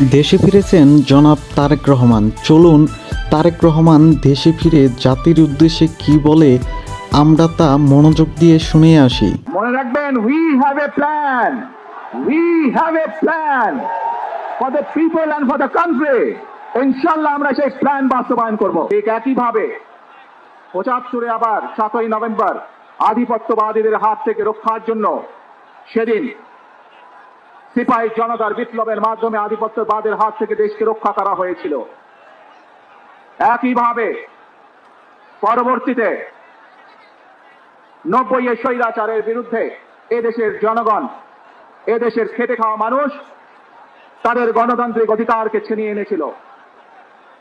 দেশে ফিরেছেন জনাব তারেক রহমান। চলুন, তারেক রহমান দেশে ফিরে জাতির উদ্দেশ্যে কি বলে, আমরা তা মনোযোগ দিয়ে শুনে আসি। মনে রাখবেন we have a plan we have a plan for the people and for the country ইনশাল্লাহ আমরা সেই প্ল্যান বাস্তবায়ন করব। ঠিক একইভাবে পঁচাত্তরে আবার সাতই নভেম্বর আধিপত্যবাদীদের হাত থেকে রক্ষার জন্য সেদিন সিপাহী জনতার বিপ্লবের মাধ্যমে আধিপত্যবাদের হাত থেকে দেশকে রক্ষা করা হয়েছিল। একইভাবে পরবর্তীতে নব্বই এর স্বৈরাচারের বিরুদ্ধে এদেশের জনগণ, এদেশের খেটে খাওয়া মানুষ তাদের গণতান্ত্রিক অধিকারকে ছিনিয়ে এনেছিল।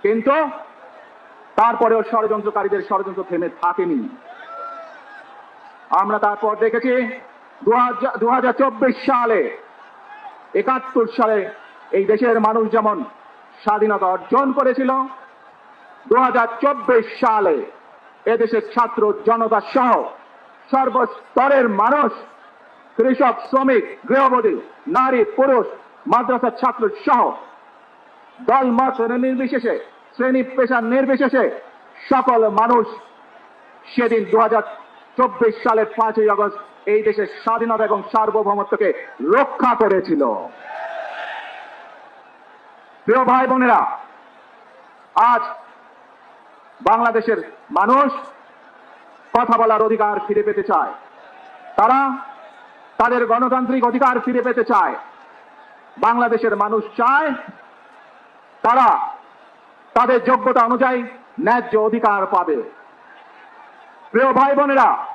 কিন্তু তারপরেও ষড়যন্ত্রকারীদের ষড়যন্ত্র থেমে থাকেনি। আমরা তারপর দেখেছি দু হাজার চব্বিশ সালে একাত্তর সালে এই দেশের মানুষ যেমন স্বাধীনতা অর্জন করেছিল দু হাজার চব্বিশ সালে এদেশের ছাত্র জনতা সহ সর্বস্তরের মানুষ, কৃষক, শ্রমিক, গৃহবধূ, নারী, পুরুষ, মাদ্রাসার ছাত্র সহ দল মত নির্বিশেষে, শ্রেণি পেশা নির্বিশেষে সকল মানুষ সেদিন দু সালের পাঁচই আগস্ট এই দেশের স্বাধীনতা এবং সার্বভৌমত্বকে রক্ষা করেছিল। প্রিয় ভাই বোনেরা, আজ বাংলাদেশের মানুষ কথা বলার অধিকার ফিরে পেতে চায়। তারা তাদের গণতান্ত্রিক অধিকার ফিরে পেতে চায়। বাংলাদেশের মানুষ চায় তারা তাদের যোগ্যতা অনুযায়ী ন্যায্য অধিকার পাবে। প্রিয় ভাই বোনেরা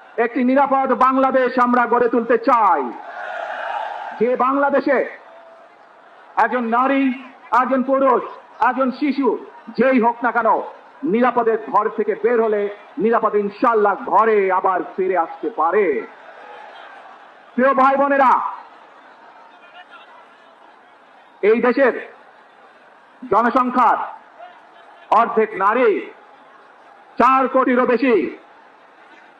একটি নিরাপদ বাংলাদেশ আমরা গড়ে তুলতে চাই। যে বাংলাদেশে একজন নারী, একজন পুরুষ, একজন শিশু, যেই হোক না কেন, নিরাপদের ঘর থেকে বের হলে নিরাপদ ইনশাল্লাহ ঘরে আবার ফিরে আসতে পারে। প্রিয় ভাই বোনেরা এই দেশের জনসংখ্যার অর্ধেক নারী, চার কোটিরও বেশি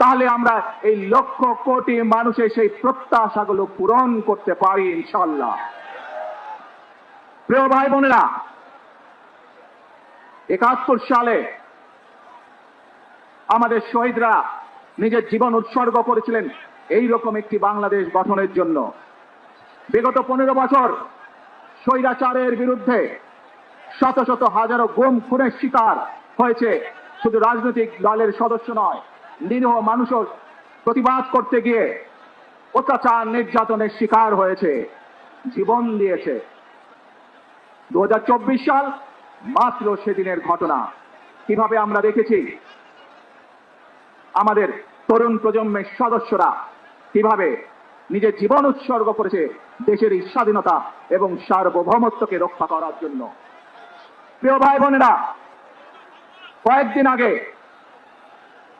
তাহলে আমরা এই লক্ষ কোটি মানুষের সেই প্রত্যাশাগুলো পূরণ করতে পারি ইনশাল্লাহ প্রিয় ভাই বোনেরা, একাত্তর সালে আমাদের শহীদরা নিজের জীবন উৎসর্গ করেছিলেন এই রকম একটি বাংলাদেশ গঠনের জন্য। বিগত পনেরো বছর স্বৈরাচারের বিরুদ্ধে শত শত হাজারো গুম, খুনের শিকার হয়েছে। শুধু রাজনৈতিক দলের সদস্য নয় নিরীহ মানুষও প্রতিবাদ করতে গিয়ে অত্যাচার নির্যাতনের শিকার হয়েছে, জীবন দিয়েছে। দু হাজার চব্বিশ সাল মাত্র সেদিনের ঘটনা। কীভাবে আমরা দেখেছি? আমাদের তরুণ প্রজন্মের সদস্যরা কীভাবে নিজের জীবন উৎসর্গ করেছে দেশের এই স্বাধীনতা এবং সার্বভৌমত্বকে রক্ষা করার জন্য। প্রিয় ভাই বোনেরা, কয়েকদিন আগে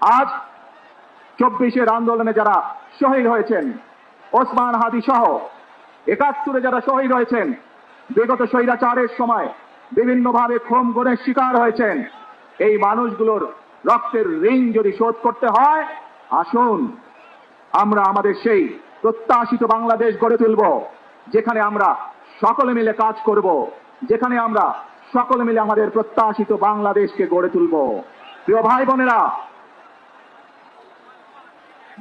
আজ চব্বিশের আন্দোলনে যারা শহীদ হয়েছেন, ওসমান হাদি সহ একাত্তরে যারা শহীদ হয়েছেন, বিগত স্বৈরাচারের সময় বিভিন্নভাবে ক্ষোম গুণের শিকার হয়েছেন, এই মানুষগুলোর রক্তের ঋণ যদি শোধ করতে হয়, আসুন, আমরা আমাদের সেই প্রত্যাশিত বাংলাদেশ গড়ে তুলব, যেখানে আমরা সকলে মিলে কাজ করব, যেখানে আমরা সকলে মিলে আমাদের প্রত্যাশিত বাংলাদেশকে গড়ে তুলব। প্রিয় ভাই বোনেরা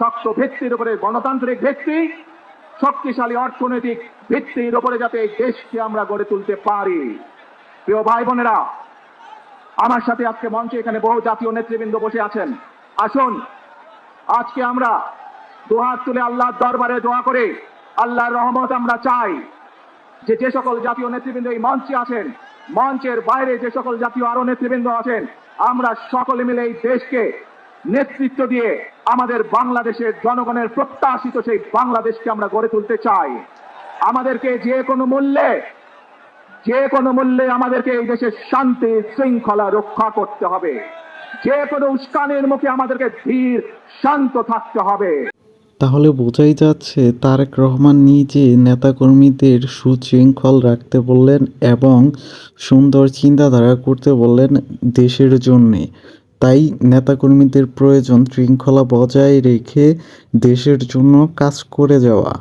শক্ত ভিত্তির উপরে গণতান্ত্রিক ভিত্তি, শক্তিশালী অর্থনৈতিক ভিত্তির উপরে যাতে এই দেশকে আমরা গড়ে তুলতে পারি। প্রিয় ভাই বোনেরা, আমার সাথে আজকে মঞ্চে এখানে বহু জাতীয় নেতৃবৃন্দ বসে আছেন। আসুন, আজকে আমরা দুহাত তুলে আল্লাহর দরবারে দোয়া করে, আল্লাহর রহমত আমরা চাই যে যে সকল জাতীয় নেতৃবৃন্দ এই মঞ্চে আছেন, মঞ্চের বাইরে যে সকল জাতীয় আরও নেতৃবৃন্দ আছেন, আমরা সকলে মিলে এই দেশকে নেতৃত্ব দিয়ে আমাদের বাংলাদেশের জনগণের প্রত্যাশিত সেই বাংলাদেশকে আমরা গড়ে তুলতে চাই। আমাদেরকে যে কোনো মূল্যে, যে কোনো মূল্যে আমাদেরকে এই দেশের শান্তি, শৃঙ্খলা রক্ষা করতে হবে। যে কোনো উস্কানের মুখে আমাদেরকে ধীর, শান্ত থাকতে হবে। তাহলে বোঝাই যাচ্ছে তারেক রহমান নিজে নেতাকর্মীদের সুশৃঙ্খল রাখতে বললেন এবং সুন্দর চিন্তাধারা করতে বললেন দেশের জন্যে। তাই নেতাকর্মীদের প্রয়োজন শৃঙ্খলা বজায় রেখে দেশের জন্য কাজ করে যাওয়া।